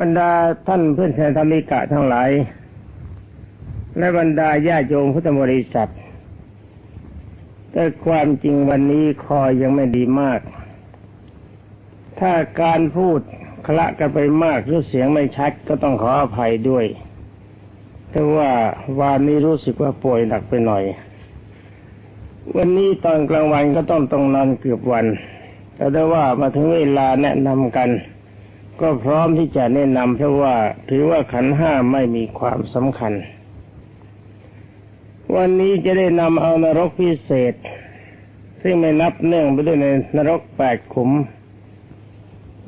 บรรดาท่านเพื่อนแทนธรรมิกะทั้งหลาย และบรรดาญาโยมพุทธบริษัท แต่ความจริงวันนี้คอยังไม่ดีมาก ถ้าการพูดคละกันไปมากหรือเสียงไม่ชัดก็ต้องขออภัยด้วยเพราะว่าวันนี้รู้สึกว่าป่วยหนักไปหน่อย วันนี้ตอนกลางวันก็ต้องต้องนอนเกือบวัน แต่ได้ว่ามาถึงเวลาแนะนำกัน ก็พร้อมที่จะแนะนำเพราะว่าถือว่าขันห้าไม่มีความสำคัญ วันนี้จะได้นำเอานรกพิเศษ ซึ่งไม่นับเนื่องไปด้วยในนรกแปดขุม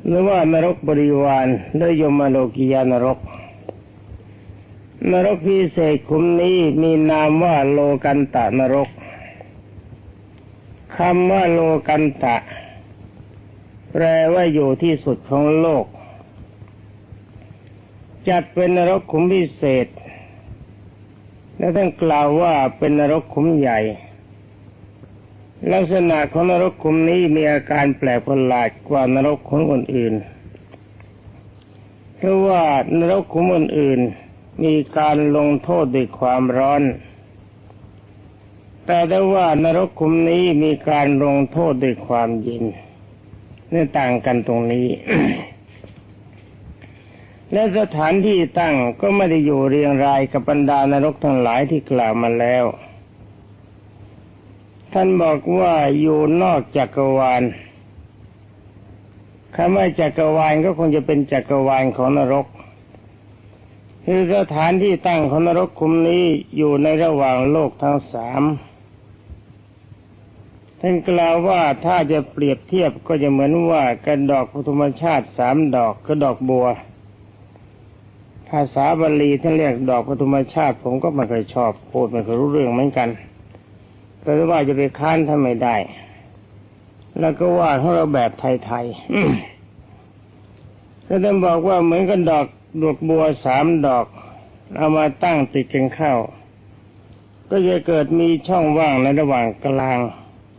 หรือว่านรกบริวารด้วยยมโลกียานรก นรกพิเศษขุมนี้มีนามว่าโลกันตะนรกคำว่าโลกันตะ แปลว่าอยู่ที่สุดของโลก จัดเป็นนรกขุมพิเศษ และท่านกล่าวว่าเป็นนรกขุมใหญ่ ลักษณะของนรกขุมนี้มีอาการแปลกประหลาดกว่านรกขุมอื่น เพราะว่านรกขุมอื่นๆมีการลงโทษด้วยความร้อน แต่ได้ว่านรกขุมนี้มีการลงโทษด้วยความเย็นนี่ต่างกันตรงนี้ และสถานที่ตั้งก็ไม่ได้อยู่เรียงรายกับบรรดานรกทั้งหลายที่กล่าวมาแล้ว ท่านบอกว่าอยู่นอกจักรวาลคำว่าจักรวาลก็คงจะเป็นจักรวาลของนรก คือสถานที่ตั้งของนรกคุมนี้อยู่ในระหว่างโลกทั้งสามท่านกล่าวว่าถ้าจะเปรียบเทียบก็จะเหมือนว่ากระดอกพุทธมชาติสามดอกคือดอกบัว ภาษาบาลีท่านเรียกดอกพุทธมชาติ ผมก็ไม่เคยชอบพูดไม่เคยรู้เรื่องเหมือนกันแต่ว่าจะไปค้านท่านไม่ได้ แล้วก็ว่าของเราแบบไทยๆแล้วท่านบอกว่าเหมือนกันดอกดอกบัวสามดอก เอามาตั้งติดกันเข้า ก็จะเกิดมีช่องว่างในระหว่างกลาง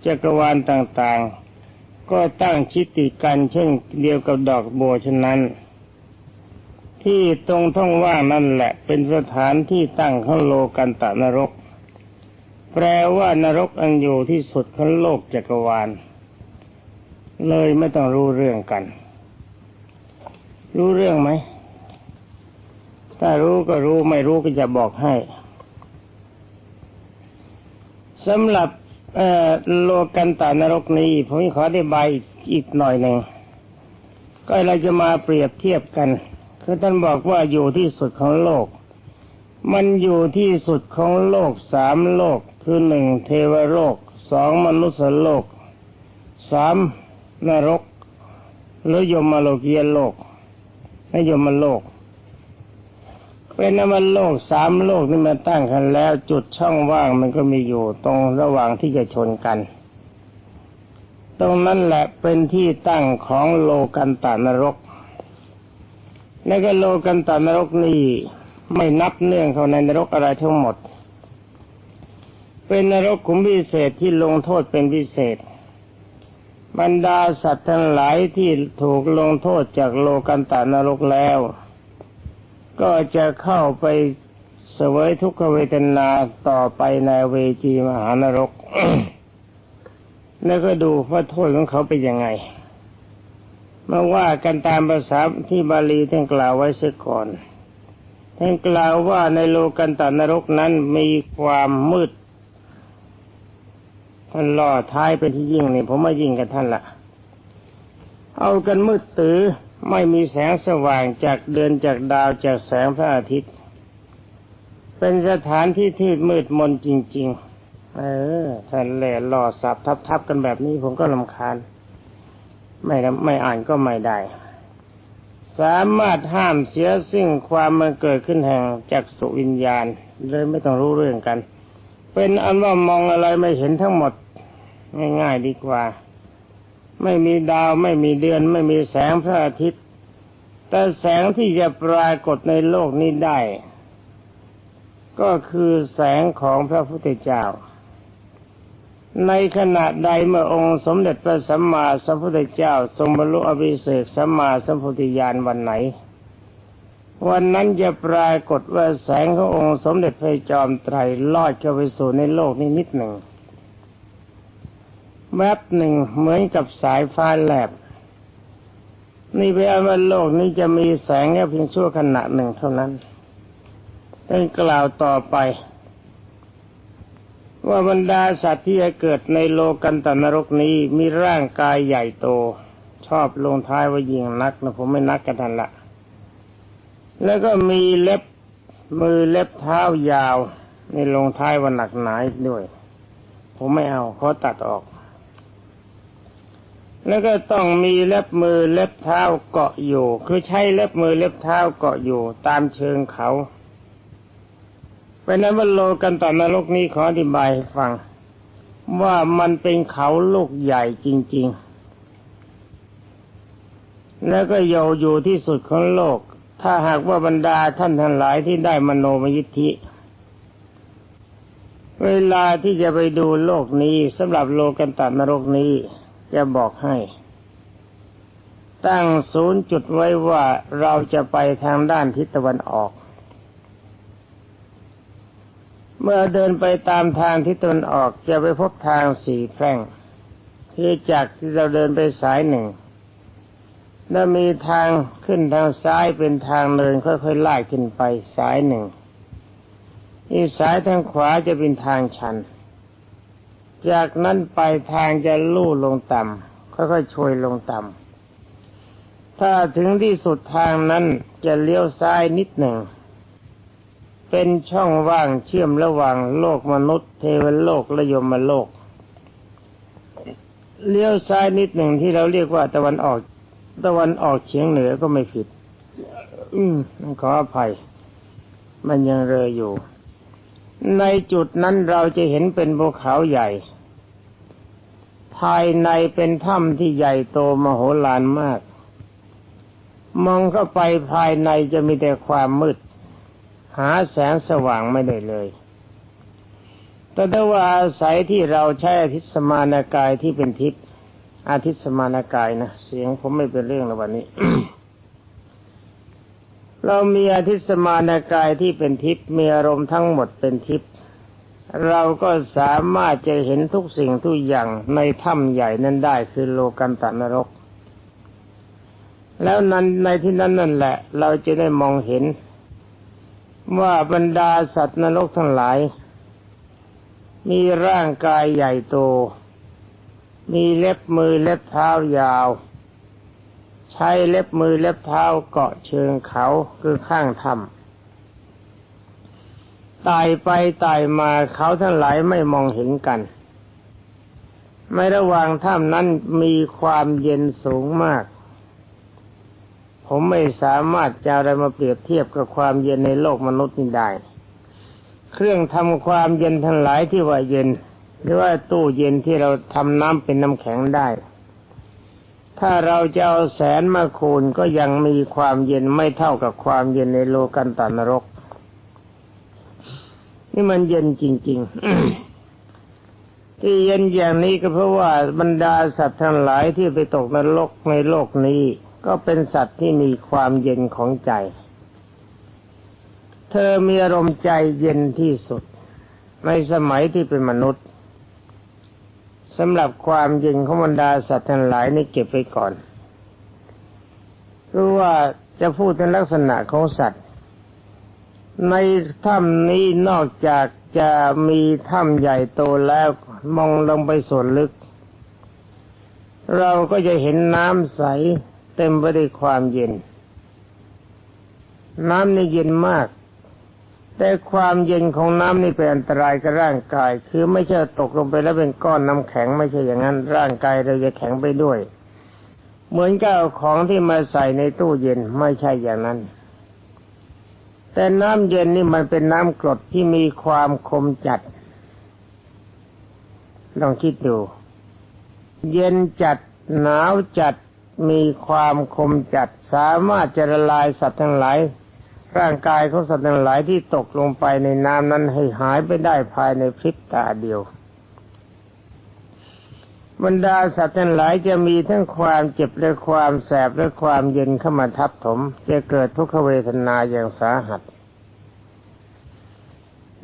จักรวาลต่างๆ ก็ตั้งชิดติดกันเช่นเดียวกับดอกบัวฉะนั้น ที่ตรงท่องว่างนั่นแหละ เป็นสถานที่ตั้งของโลกันตะนรก แปลว่านรกอันอยู่ที่สุดของโลกจักรวาล เลยไม่ต้องรู้เรื่องกัน รู้เรื่องไหม ถ้ารู้ก็รู้ไม่รู้ก็จะบอกให้สำหรับโลกันตานรกนี้ ผมขอได้ใบอีกหน่อยหนึ่งก็เราจะมาเปรียบเทียบกัน คือท่านบอกว่าอยู่ที่สุดของโลก มันอยู่ที่สุดของโลกสามโลก คือหนึ่งเทวโลกสองมนุษยโลกสามนรกหรือยมโลกียโลกไม่ยมโลก เป็นนมันโลกสามโลกนี่มาตั้งกันแล้ว จุดช่องว่างมันก็มีอยู่ตรงระหว่างที่จะชนกัน ตรงนั้นแหละเป็นที่ตั้งของโลกันตานรก และก็โลกันตานรกนี่ไม่นับเนื่องเขาในนรกอะไรทั้งหมด เป็นนรกขุมพิเศษที่ลงโทษเป็นพิเศษ บรรดาสัตว์ทั้งหลายที่ถูกลงโทษจากโลกันตานรกแล้ว ก็จะเข้าไปเสวยทุกขเวทนาต่อไปในเวจีมหานรก แล้วก็ดูว่าโทษของเขาเป็นยังไง มาว่ากันตามภาษาที่บาลีท่านกล่าวไว้เสียก่อนท่านกล่าวว่าในโลกันตานรกนั้นมีความมืดท่านล่อท้ายเป็นที่ยิ่งนี่ผมไมายิ่งกับท่านละเอากันมืดตื้อไม่มีแสงสว่างจากเดือนจากดาวจากแสงพระอาทิตย์ เป็นสถานที่ที่มืดมนจริง ๆ เออท่านแหล่หล่อสับทับๆกันแบบนี้ผมก็ลำคาญ ไม่ไม่อ่านก็ไม่ได้ สามารถห้ามเสียซึ่งความมันเกิดขึ้นแห่งจากสุวิญญาณ เลยไม่ต้องรู้เรื่องกัน เป็นอันว่ามองอะไรไม่เห็นทั้งหมด ง่ายๆดีกว่า ไม่มีดาวไม่มีเดือน ไม่มีแสงพระอาทิตย์ แต่แสงที่จะปรากฏในโลกนี้ได้ ก็คือแสงของพระพุทธเจ้า ในขณะใดเมื่อองค์สมเด็จพระสัมมาสัมพุทธเจ้า ทรงบรรลุอภิเศกสัมมาสัมพุทธญาณวันไหน วันนั้นจะปรากฏว่าแสงขององค์สมเด็จพระจอมไตรลอดเข้าไปสู่ในโลกนี้นิดหนึ่งแวบหนึ่งเหมือนกับสายฟ้าแลบ นี่แปลว่าโลกนี้จะมีแสงแค่เพียงชั่วขณะหนึ่งเท่านั้นต้องกล่าวต่อไป ว่าบรรดาสัตว์ที่จะเกิดในโลกันตนรกนี้มีร่างกายใหญ่โต ชอบลงท้ายว่ายิงนักนะผมไม่นักกันทันละ แล้วก็มีเล็บมือเล็บเท้ายาวในลงท้ายว่าหนักหนาด้วย ผมไม่เอาเขาตัดออก แล้วก็ต้องมีเล็บมือเล็บเท้าเกาะอยู่ คือใช้เล็บมือเล็บเท้าเกาะอยู่ ตามเชิงเขา เพราะนั้นว่าโลกันตอนรกนี้ขออธิบายให้ฟัง ว่ามันเป็นเขาลูกใหญ่จริง ๆ แล้วก็โยอยู่ที่สุดของโลก ถ้าหากว่าบรรดาท่านทั้งหลายที่ได้มโนมยิทธิ เวลาที่จะไปดูโลกนี้สำหรับโลกันตานรกนี้จะบอกให้ ตั้งศูนย์จุดไว้ว่าเราจะไปทางด้านทิศตะวันออก เมื่อเดินไปตามทางทิศตนออกจะไปพบทางสี่แพร่งคือจากที่เราเดินไปสายหนึ่ง แล้วมีทางขึ้นทางซ้ายเป็นทางเดินค่อยๆไล่ขึ้นไปสายหนึ่งอีกสายทางขวาจะเป็นทางชัน จากนั้นไปทางจะลู่ลงต่ำค่อยๆช่วยลงต่ำถ้าถึงที่สุดทางนั้นจะเลี้ยวซ้ายนิดหนึ่ง เป็นช่องว่างเชื่อมระหว่างโลกมนุษย์ เทวโลกและยมโลก เลี้ยวซ้ายนิดหนึ่งที่เราเรียกว่าตะวันออก ตะวันออกเฉียงเหนือก็ไม่ผิด อืมขออภัย มันยังเรออยู่ ในจุดนั้นเราจะเห็นเป็นภูเขาใหญ่ ภายในเป็นถ้ำที่ใหญ่โตมโหฬารมาก มองเข้าไปภายในจะมีแต่ความมืด หาแสงสว่างไม่ได้เลย แต่ถ้าว่าอาศัยที่เราใช้อาทิตย์สมานากายที่เป็นทิพย์อาทิตย์สมานากายนะเสียงผมไม่เป็นเรื่องในวันนี้ เรามีอาทิตย์สมานากายที่เป็นทิพย์มีอารมณ์ทั้งหมดเป็นทิพย์เราก็สามารถจะเห็นทุกสิ่งทุกอย่างในถ้ำใหญ่นั้นได้คือโลกันตนรก แล้วนั้นในที่นั้นนั่นแหละ เราจะได้มองเห็น ว่าบรรดาสัตว์นรกทั้งหลาย มีร่างกายใหญ่โต มีเล็บมือเล็บเท้ายาว ใช้เล็บมือเล็บเท้าเกาะเชิงเขาคือข้างถ้ำไต่ไปไต่มาเขาทั้งหลายไม่มองเห็นกัน ไม่ระหว่างถ้ำนั้นมีความเย็นสูงมาก ผมไม่สามารถจะอะไรมาเปรียบเทียบกับความเย็นในโลกมนุษย์นี้ได้ เครื่องทำความเย็นทั้งหลายที่ว่าเย็น หรือว่าตู้เย็นที่เราทำน้ำเป็นน้ำแข็งได้ ถ้าเราจะเอาแสนมาคูณก็ยังมีความเย็นไม่เท่ากับความเย็นในโลกันตานรก นี่มันเย็นจริง ๆที่เย็นอย่างนี้ก็เพราะว่าบรรดาสัตว์ทั้งหลายที่ไปตกนรกในโลกนี้ ก็เป็นสัตว์ที่มีความเย็นของใจ เธอมีอารมณ์ใจเย็นที่สุด ในสมัยที่เป็นมนุษย์สำหรับความเย็นของบรรดาสัตว์ทั้งหลายนี่เก็บไว้ก่อนรู้ว่าจะพูดในลักษณะของสัตว์ ในถ้ำนี้นอกจากจะมีถ้ำใหญ่โตแล้วมองลงไปส่วนลึก เราก็จะเห็นน้ำใส เต็มไปด้วยความเย็น น้ำนี่เย็นมาก แต่ความเย็นของน้ำนี่เป็นอันตรายกับร่างกาย คือไม่ใช่ตกลงไปแล้วเป็นก้อนน้ำแข็งไม่ใช่อย่างนั้น ร่างกายเราจะแข็งไปด้วย เหมือนกับเอาของที่มาใส่ในตู้เย็นไม่ใช่อย่างนั้น แต่น้ำเย็นนี่มันเป็นน้ำกรดที่มีความคมจัด ลองคิดดู เย็นจัดหนาวจัด มีความคมจัดสามารถจะละลายสัตว์ทั้งหลาย ร่างกายของสัตว์ทั้งหลายที่ตกลงไปในน้ำนั้นให้หายไปได้ภายในพริบตาเดียว บรรดาสัตว์ทั้งหลายจะมีทั้งความเจ็บและความแสบและความเย็นเข้ามาทับถม จะเกิดทุกขเวทนาอย่างสาหัส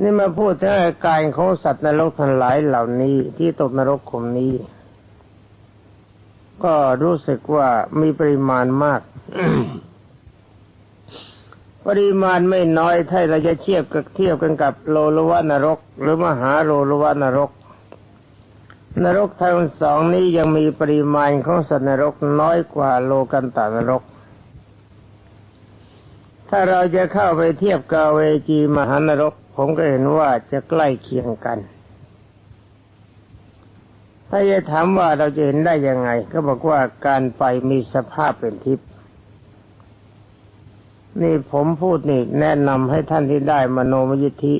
นี่มาพูดถึงอาการของสัตว์นรกทั้งหลายเหล่านี้ที่ตกนรกขุมนี้ ก็รู้สึกว่ามีปริมาณมาก ปริมาณไม่น้อยถ้าเราจะเทียบกับเทียบกันกับโลลวานรก หรือมหาโลลวานรก นรกทั้งสองนี้ยังมีปริมาณของสัตว์นรกน้อยกว่าโลกันตานรก ถ้าเราจะเข้าไปเทียบกับเวจีมหานรก ผมก็เห็นว่าจะใกล้เคียงกัน ถ้าจะถามว่าเราจะเห็นได้ยังไง ก็บอกว่าการไปมีสภาพเป็นทิพย์นี่ผมพูดนี่แนะนำให้ท่านที่ได้มโนมยิทธิ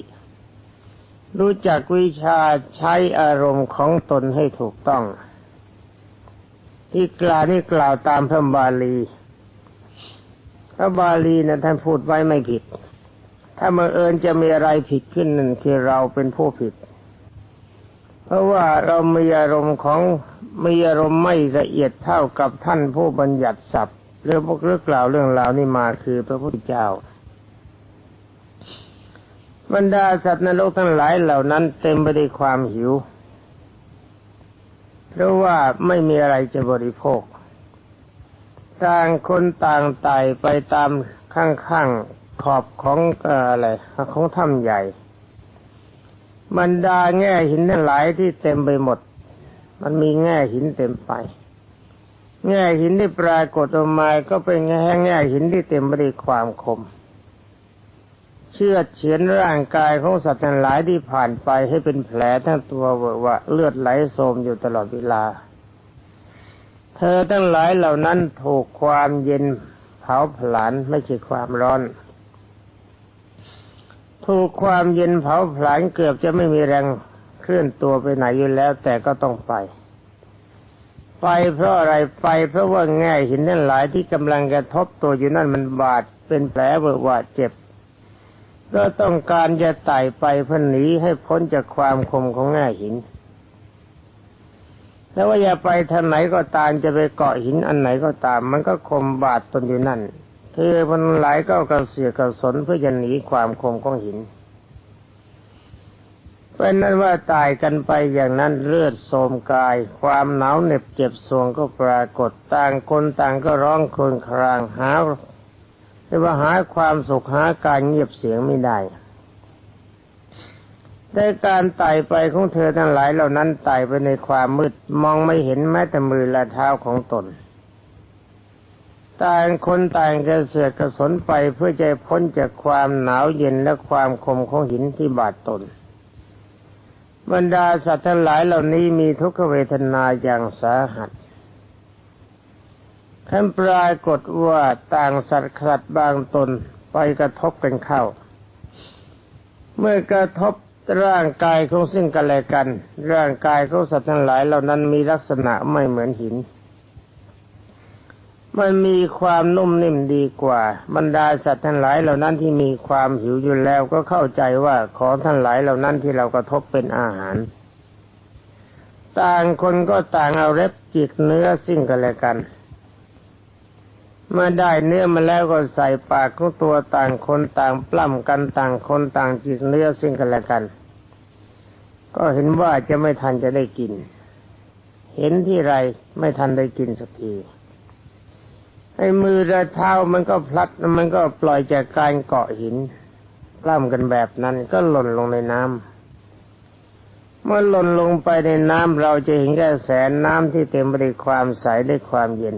รู้จักวิชาใช้อารมณ์ของตนให้ถูกต้อง ที่กล่าวนี่กล่าวตามพระบาลีพระบาลีนะท่านพูดไว้ไม่ผิด ถ้าเมื่อเอิญจะมีอะไรผิดขึ้นนั่นคือเราเป็นผู้ผิด เพราะว่าเรามีอารมณ์ของมีอารมณ์ไม่ละเอียดเท่ากับท่านผู้บัญญัติศัพท์เรื่องพวกเรื่องกล่าวเรื่องราวนี่มาคือพระพุทธเจ้า บรรดาสัตว์นรกทั้งหลายเหล่านั้นเต็มไปด้วยความหิว เพราะว่าไม่มีอะไรจะบริโภค ต่างคนต่างไต่ไปตามข้างๆขอบของอะไรของถ้ำใหญ่ บรรดาแง่หินทั้งหลายที่เต็มไปหมด มันมีแง่หินเต็มไป แง่หินที่ปรากฏออกมาก็เป็นแง่แง่หินที่เต็มไปด้วยความคม เชื่อเฉือนร่างกายของสัตว์ทั้งหลายที่ผ่านไปให้เป็นแผลทั้งตัวเวอะวะเลือดไหลโสมอยู่ตลอดเวลา เธอทั้งหลายเหล่านั้นถูกความเย็นเผาผลาญไม่ใช่ความร้อน ถูกความเย็นเผาผลาญเกือบจะไม่มีแรงเคลื่อนตัวไปไหนอยู่แล้ว แต่ก็ต้องไป ไปเพราะอะไรไป เพราะว่าแง่หินนั่นหลายที่กำลังกระทบตัวอยู่นั่นมันบาดเป็นแผลเวอะหวะเจ็บก็ต้องการจะไต่ไปเพื่อหนีให้พ้นจากความคมของแง่หิน แล้วว่าอย่าไปทางไหนก็ตามจะไปเกาะหินอันไหนก็ตาม มันก็คมบาดตนอยู่นั่น เธอมันหลายก็กระเสียกระสนเพื่อจะหนีความคมของหินเป็นนั้นว่าตายกันไปอย่างนั้นเลือดโสมกาย ความหนาวเหน็บเจ็บสวงก็ปรากฏต่างคนต่างก็ร้องครวญครางหาเรียกว่าหาความสุขหาการเงียบเสียงไม่ได้ได้การไต่ไปของเธอทั้งหลายเหล่านั้นไต่ไปในความมืดมองไม่เห็นแม้แต่มือและเท้าของตน ต่างคนต่างกระเสือกกระสนไปเพื่อจะพ้นจากความหนาวเย็นและความคมของหินที่บาดตน บรรดาสัตว์ทั้งหลายเหล่านี้มีทุกขเวทนาอย่างสาหัสท่านปรากฏว่าต่างสัตว์ขัดบางตนไปกระทบกันเข้า เมื่อกระทบร่างกายของซึ่งกันและกัน ร่างกายของสัตว์ทั้งหลายเหล่านั้นมีลักษณะไม่เหมือนหิน มันมีความนุ่มนิ่มดีกว่า บรรดาสัตว์ทั้งหลายเหล่านั้นที่มีความหิวอยู่แล้วก็เข้าใจว่าของทั้งหลายเหล่านั้นที่เรากระทบเป็นอาหาร ต่างคนก็ต่างเอาเล็บจิกเนื้อซึ่งกันและกัน เมื่อได้เนื้อมาแล้วก็ใส่ปากของตัวต่างคนต่างปล้ำกันต่างคนต่างจิกเนื้อซึ่งกันและกัน ก็เห็นว่าจะไม่ทันจะได้กิน เห็นที่ไรไม่ทันได้กินสักที ไอ้มือและเท้ามันก็พลัดมันก็ปล่อยจากการเกาะหินปล้ำกันแบบนั้นก็หล่นลงในน้ำเมื่อหล่นลงไปในน้ำเราจะเห็นแค่แสนน้ำที่เต็มไปด้วยความใสและความเย็น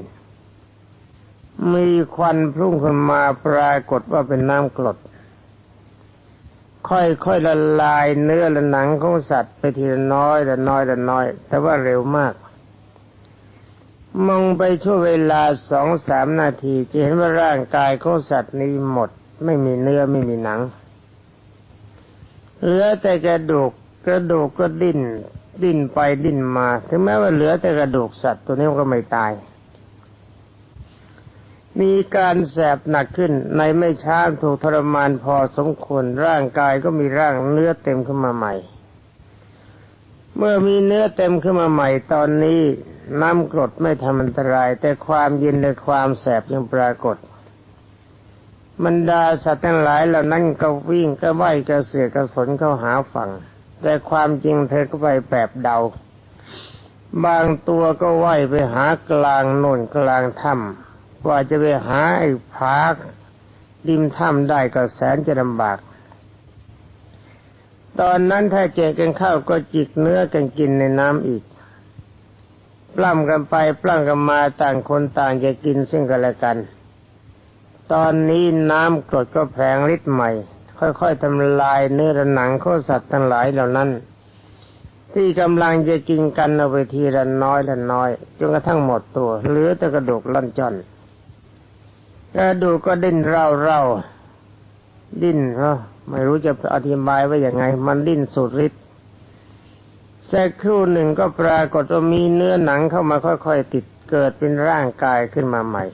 มีควันพุ่งขึ้นมาปรากฏว่าเป็นน้ำกรดค่อยๆละลายเนื้อและหนังของสัตว์ไปทีละน้อยละน้อยละน้อย แต่ว่าเร็วมาก มองไปช่วเวลาสองสามนาทีจะเห็นว่าร่างกายของสัตว์นี้หมด ไม่มีเนื้อไม่มีหนังเหลือแต่กระดูกกระดูกก็ดิ้นดิ้นไปดิ้นมา ถึงแม้ว่าเหลือแต่กระดูกสัตว์ตัวนี้ก็ไม่ตาย มีการแสบหนักขึ้นในไม่ช้าถูกทรมานพอสมควรร่างกายก็มีร่างเนื้อเต็มขึ้นมาใหม่ เมื่อมีเนื้อเต็มขึ้นมาใหม่ตอนนี้ น้ำกรดไม่ทำอันตราย แต่ความเย็นและความแสบยังปรากฏมันดาสัตว์ทั้งหลายเหล่านั้นก็วิ่งก็ว่ายก็เสือกกระสนเข้าหาฝั่ง แต่ความจริงเธอก็ไปแบบเดา บางตัวก็ว่ายไปหากลางโน่นกลางถ้ำกว่าจะไปหาไอ้ผาดิมถ้ำได้ก็แสนจะลำบาก ตอนนั้นถ้าเจอกันเข้าก็จิกเนื้อกันกินในน้ำอีก ปล้ำกันไปปล้ำกันมาต่างคนต่างจะกินซึ่งกันและกัน ตอนนี้น้ำกรดก็แผงฤทธิ์ใหม่ ค่อยๆทำลายเนื้อหนังข้อสัตว์ทั้งหลายเหล่านั้น ที่กำลังจะกินกันเอาไปทีละน้อยละน้อยจนกระทั่งหมดตัวเหลือแต่กระดูกล่อนจอนกระดูกก็ดิ้นเร่าเร่าดิ้นเนาะ ไม่รู้จะอธิบายว่าอย่างไง มันดิ้นสุดฤทธิ์สักครู่หนึ่งก็ปรากฏว่ามีเนื้อหนังเข้ามาค่อยๆติดเกิดเป็นร่างกายขึ้นมาใหม่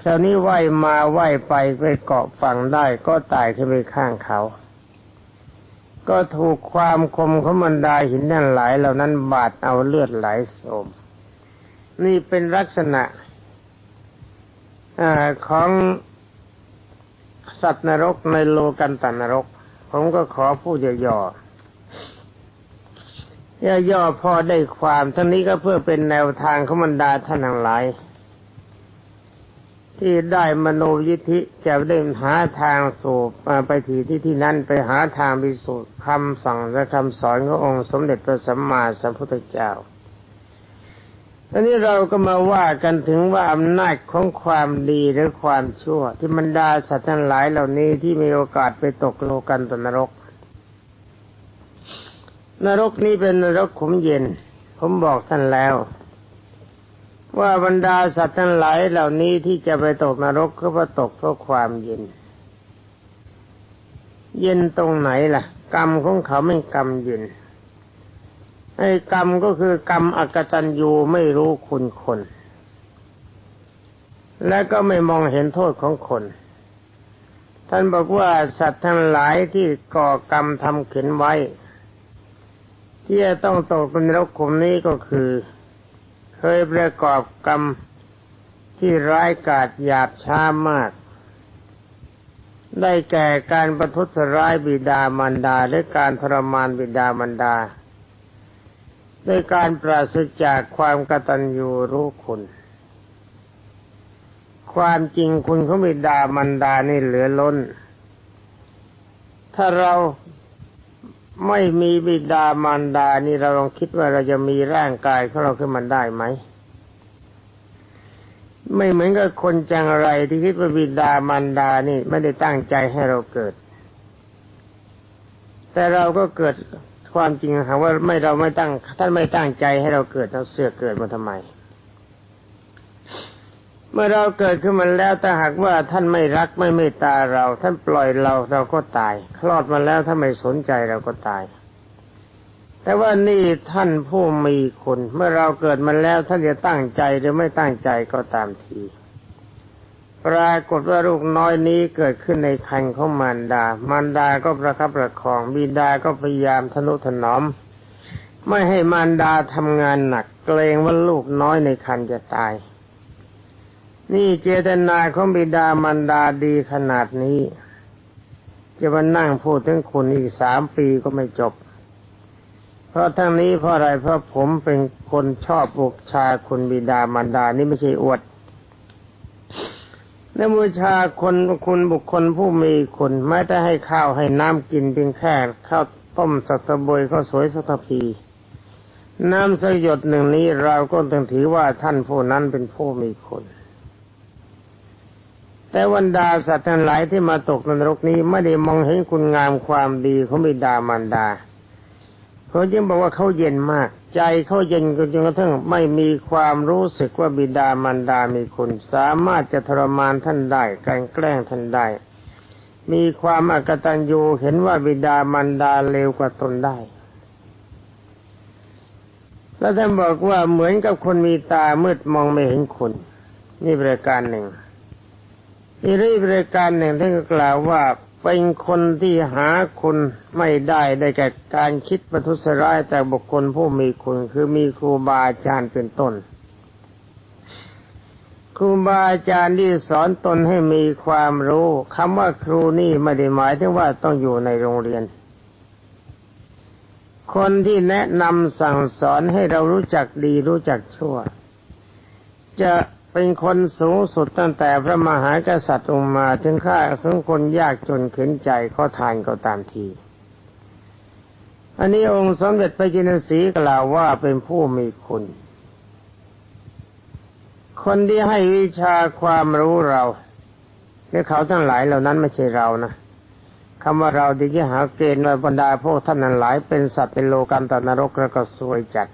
คราวนี้ว่ายมาว่ายไปไปเกาะฝั่งได้ก็ตายขึ้นไปข้างเขา ก็ถูกความคมของมันดาหินนั่นหลายเหล่านั้นบาดเอาเลือดไหลโสม นี่เป็นลักษณะอของ สัตว์นรกในโลกันตนรก ผมก็ขอพูดย่อๆย่อๆพอได้ความทั้งนี้ก็เพื่อเป็นแนวทางของบรรดาท่านทั้งหลาย ที่ได้มโนยิธิจะได้หาทางสู่ไปที่ที่ที่นั้นไปหาทางพิสูจน์คำสั่งและคำสอนขององค์สมเด็จพระสัมมาสัมพุทธเจ้า อันนี้เราก็มาว่ากันถึงว่าอำนาจของความดีหรือความชั่ว ที่บรรดาสัตว์ทั้งหลายเหล่านี้ที่มีโอกาสไปตกโลกันตนรก นรกนี้เป็นนรกขุมเย็น ผมบอกท่านแล้ว ว่าบรรดาสัตว์ทั้งหลายเหล่านี้ที่จะไปตกนรกก็เพราะตกเพราะความเย็น เย็นตรงไหนล่ะ กรรมของเขาไม่กรรมเย็น ไอ้กรรมก็คือกรรมอกตัญญูไม่รู้คุณคน และก็ไม่มองเห็นโทษของคน ท่านบอกว่าสัตว์ทั้งหลายที่ก่อกรรมทำเข็นไว้ ที่จะต้องตกเป็นรกขุมนี้ก็คือ เคยประกอบกรรมที่ร้ายกาจหยาบช้ามาก ได้แก่การประทุษร้ายบิดามารดาและการทรมานบิดามารดา วยการปราศจากความกตัญญูรู้คุณ ความจริงคุณเขาบิดามันดานี่เหลือล้น ถ้าเราไม่มีบิดามารดานี่เราลองคิดว่าเราจะมีร่างกายของเราขึ้นมาได้ไหม ไม่เหมือนกับคนจังไรที่คิดว่าบิดามารดานี่ไม่ได้ตั้งใจให้เราเกิด แต่เราก็เกิด ความจริงหาว่าไม่เราไม่ตั้ง ท่านไม่ตั้งใจให้เราเกิดเราเสือเกิดมาทำไม เมื่อเราเกิดขึ้นมาแล้วแต่หากว่าท่านไม่รักไม่เมตตาเรา ท่านปล่อยเราเราก็ตาย คลอดมาแล้วถ้าไม่สนใจเราก็ตาย แต่ว่านี่ท่านผู้มีคุณ เมื่อเราเกิดมาแล้วท่านจะตั้งใจหรือไม่ตั้งใจก็ตามที ปรากฏว่าลูกน้อยนี้เกิดขึ้นในคันของมารดา มารดาก็ประคับประคอง บิดาก็พยายามทนุถนอม ไม่ให้มารดาทำงานหนัก เกรงว่าลูกน้อยในคันจะตาย นี่เจตนาของบิดามารดาดีขนาดนี้ จะมานั่งพูดถึงคุณอีกสามปีก็ไม่จบ เพราะทั้งนี้เพราะอะไรเพราะผมเป็นคนชอบบุกชาคุณบิดามารดานี่ไม่ใช่อวด และบูชาคนคุณบุคคลผู้มีคุณไม่ได้ให้ข้าวให้น้ำกินเพียงแค่ข้าวต้มสัตบยข้าวสวยสัตพีน้ำสยดหนึ่งนี้เราก็ต้องถือว่าท่านผู้นั้นเป็นผู้มีคุณแต่วันดาสัตว์ทั้งหลายที่มาตกนรกนี้ไม่ได้มองเห็นคุณงามความดีของบิดามารดา เขาจึงบอกว่าเขาเย็นมาก ใจเขาเย็นจนกระทั่งไม่มีความรู้สึกว่าบิดามารดามีคุณ สามารถจะทรมานท่านได้การแกล้งท่านได้ มีความอกตัญญูเห็นว่าบิดามารดาเลวกว่าตนได้แล้วท่านบอกว่าเหมือนกับคนมีตามืดมองไม่เห็นคุณนี่บริการหนึ่งอีกบริการหนึ่งท่านก็กล่าวว่า เป็นคนที่หาคุณไม่ได้ได้แก่การคิดประทุษร้ายแต่บุคคลผู้มีคุณคือมีครูบาอาจารย์เป็นต้น ครูบาอาจารย์ที่สอนตนให้มีความรู้คำว่าครูนี่ไม่ได้หมายถึงว่าต้องอยู่ในโรงเรียน คนที่แนะนำสั่งสอนให้เรารู้จักดีรู้จักชั่ว จะ เป็นคนสูงสุดตั้งแต่พระมหากษัตริย์องค์มาถึงข้าถึงคนยากจนเข็นใจเขาทานก็ตามที อันนี้องค์สมเด็จพระจินสีกล่าวว่าเป็นผู้มีคุณ คนที่ให้วิชาความรู้เราเนี่ยเขาทั้งหลายเหล่านั้นไม่ใช่เรานะคำว่าเราดีที่หาเกณฑ์ว่าบรรดาพวกท่านนั้นหลายเป็นสัตว์เป็นโลกันตนรกแล้วก็สวยจัด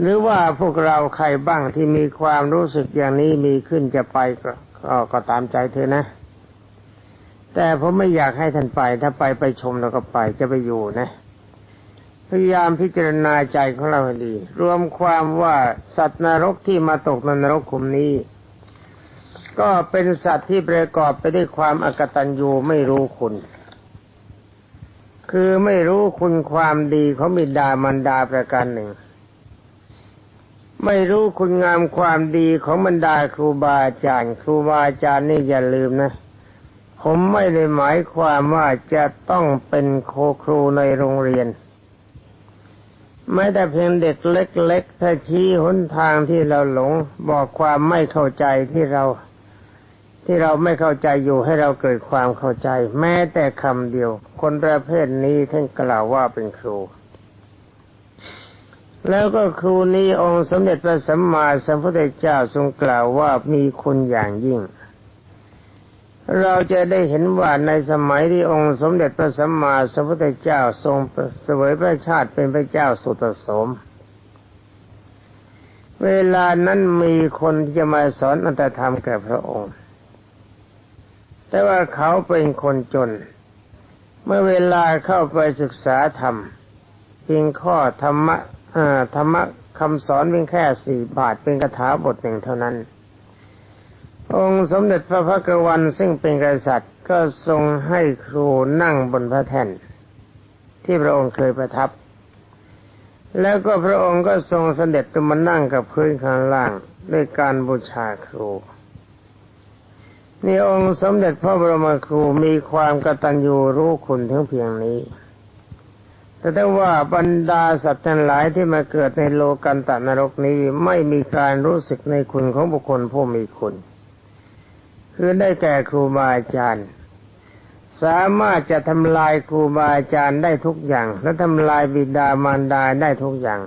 หรือว่าพวกเราใครบ้างที่มีความรู้สึกอย่างนี้มีขึ้นจะไปก็ก็ก็ตามใจเธอนะ แต่ผมไม่อยากให้ท่านไป ถ้าไปไปชมแล้วก็ไปจะไปอยู่นะ พยายามพิจารณาใจของเราให้ดี รวมความว่าสัตว์นรกที่มาตกในนรกขุมนี้ ก็เป็นสัตว์ที่ประกอบไปด้วยความอกตัญญูไม่รู้คุณ คือไม่รู้คุณความดีของบิดามารดาประการหนึ่ง ไม่รู้คุณงามความดีของบรรดาครูบาอาจารย์ ครูบาอาจารย์นี่อย่าลืมนะ ผมไม่ได้หมายความว่าจะต้องเป็นโคครูในโรงเรียนแม้แต่เพียงเด็กเล็กๆถ้าชี้หนทางที่เราหลง บอกความไม่เข้าใจที่เรา ที่เราไม่เข้าใจอยู่ให้เราเกิดความเข้าใจ แม้แต่คำเดียว คนประเภทนี้ท่านกล่าวว่าเป็นครู แล้วก็ครูนี้องค์สมเด็จพระสัมมาสัมพุทธเจ้าทรงกล่าวว่ามีคุณอย่างยิ่ง เราจะได้เห็นว่าในสมัยที่องค์สมเด็จพระสัมมาสัมพุทธเจ้าทรงเสวยพระชาติเป็นพระเจ้าสุตสม เวลานั้นมีคนที่จะมาสอนอัตธรรมแก่พระองค์ แต่ว่าเขาเป็นคนจน เมื่อเวลาเข้าไปศึกษาธรรมเพียงข้อธรรมะ ธรรมะคำสอนเพียงแค่สี่บาทเป็นคาถาบทหนึ่งเท่านั้น องค์สมเด็จพระพักวันซึ่งเป็นกษัตริย์ก็ทรงให้ครูนั่งบนพระแท่น ที่พระองค์เคยประทับ แล้วก็พระองค์ก็ทรงเสด็จมานั่งกับพื้นข้างล่างด้วยการบูชาครูนี่องค์สมเด็จพระบรมครูมีความกตัญญูรู้คุณทั้งเพียงนี้ แต่ถ้าว่าบรรดาสัตว์ทั้งหลายที่มาเกิดในโลกันตนรกนี้ไม่มีการรู้สึกในคุณของบุคคลผู้มีคุณ คือได้แก่ครูบาอาจารย์ สามารถจะทำลายครูบาอาจารย์ได้ทุกอย่าง และทำลายบิดามารดาได้ทุกอย่าง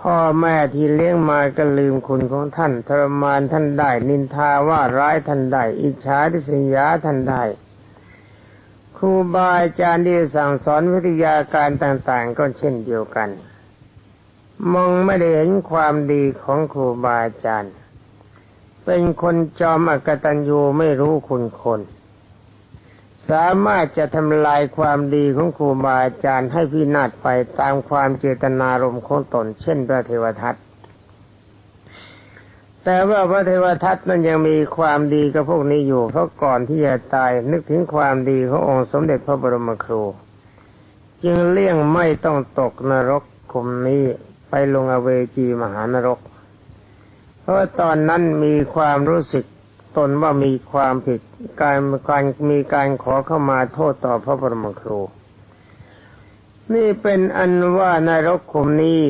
พ่อแม่ที่เลี้ยงมาก็ลืมคุณของท่านทรมานท่านได้ นินทาว่าร้ายท่านได้อิจฉาทิษยาท่านได้ รูบาอาจารย์ที่สั่งสอนวิทยาการต่างๆ ก็เช่นเดียวกัน มองไม่ได้เห็นความดีของครูบาอาจารย์ เป็นคนจอมอกตัญญูไม่รู้คุณคน สามารถจะทำลายความดีของครูบาอาจารย์ให้พินาศไปตามความเจตนารมณ์ของตน เช่นพระเทวทัต แต่ว่าพระเทวทัตนั้นยังมีความดีกับพวกนี้อยู่ เพราะก่อนที่จะตายนึกถึงความดีขององค์สมเด็จพระบรมครู จึงเลี่ยงไม่ต้องตกนรกคุมนี้ไปลงอเวจีมหานรก เพราะตอนนั้นมีความรู้สึกตนว่ามีความผิดการการมีการขอเข้ามาโทษต่อพระบรมครู นี่เป็นอันว่านรกขุมนี้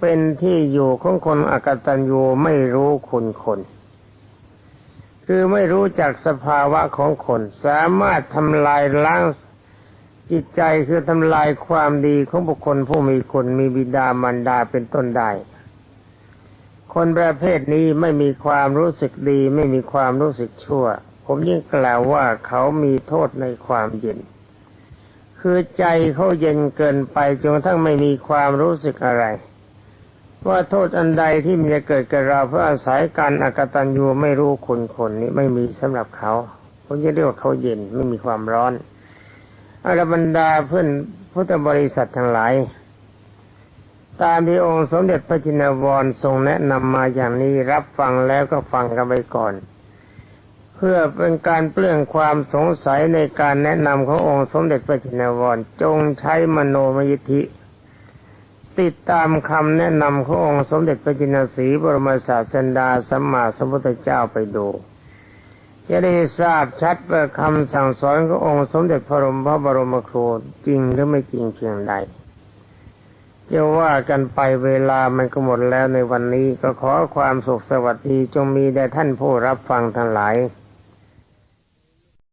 เป็นที่อยู่ของคนอกตัญญูไม่รู้คุณคน คือไม่รู้จักสภาวะของคน สามารถทำลายล้างจิตใจคือทำลายความดีของบุคคลผู้มีคุณมีบิดามารดาเป็นต้นได้ คนประเภทนี้ไม่มีความรู้สึกดี ไม่มีความรู้สึกชั่ว ผมยิ่งกล่าวว่าเขามีโทษในความเย็น คือใจเขาเย็นเกินไปจนกระทั่งไม่มีความรู้สึกอะไร ว่าโทษอันใดที่มันจะเกิดกับเราเพราะอาศัยการอากตันยูไม่รู้คุณคนนี้ไม่มีสำหรับเขาผมจะเรียกว่าเขาเย็นไม่มีความร้อนอรบรรดาเพื่อนพุทธบริษัททั้งหลาย ตามที่องค์สมเด็จพระจินวรทรงแนะนำมาอย่างนี้รับฟังแล้วก็ฟังกันไปก่อน เพื่อพื่อเป็นการเปลื้องความสงสัยในการแนะนำขององค์สมเด็จพระจินวรจงใช้มโนมยิทธิ ติดตามคำแนะนำขององค์สมเด็จพระจินสีบรมศาสดาสัมมาสัมพุทธเจ้าไปดูจะได้ทราบชัดว่าคำสั่งสอนขององค์สมเด็จพระบรมพระบรมครูจริงหรือไม่จริงเพียงใดจะว่ากันไปเวลามันก็หมดแล้วในวันนี้ก็ขอความสุขสวัสดีจงมีแด่ท่านผู้รับฟังทั้งหลาย